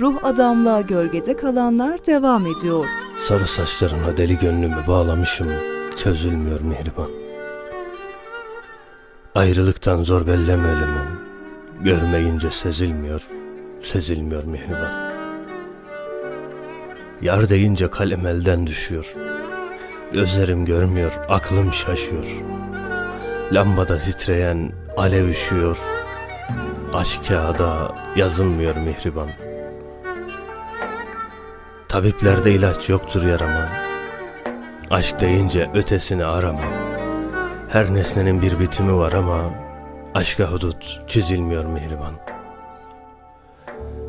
Ruh adamla gölgede kalanlar devam ediyor. Sarı saçlarına deli gönlümü bağlamışım, çözülmüyor mihriban. Ayrılıktan zor belleme ölümü, görmeyince sezilmiyor, sezilmiyor mihriban. Yar deyince kalem elden düşüyor, gözlerim görmüyor, aklım şaşıyor. Lambada titreyen alev üşüyor, aşk kağıda yazılmıyor mihriban. Tabiplerde ilaç yoktur yarama. Aşk deyince ötesini arama. Her nesnenin bir bitimi var ama aşka hudut çizilmiyor mihriban.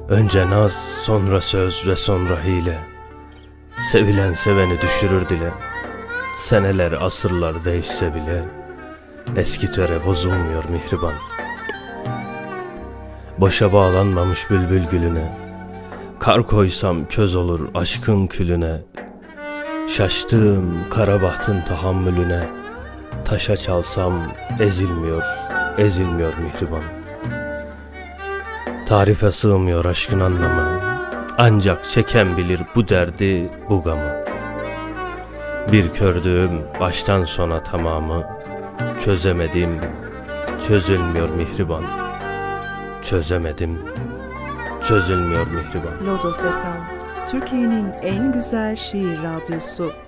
Önce naz, sonra söz ve sonra hile. Sevilen seveni düşürür dile. Seneler, asırlar değişse bile eski töre bozulmuyor mihriban. Boşa bağlanmamış bülbül gülüne Kar koysam köz olur aşkın külüne. Şaştığım kara bahtın tahammülüne. Taşa çalsam ezilmiyor, ezilmiyor mihriban. Tarife sığmıyor aşkın anlamı. Ancak çeken bilir bu derdi, bu gamı. Bir kördüğüm baştan sona tamamı. Çözemedim, çözülmüyor mihriban. Çözemedim, çözülmüyor mihriban Lodos FM, Türkiye'nin en güzel şiir radyosu.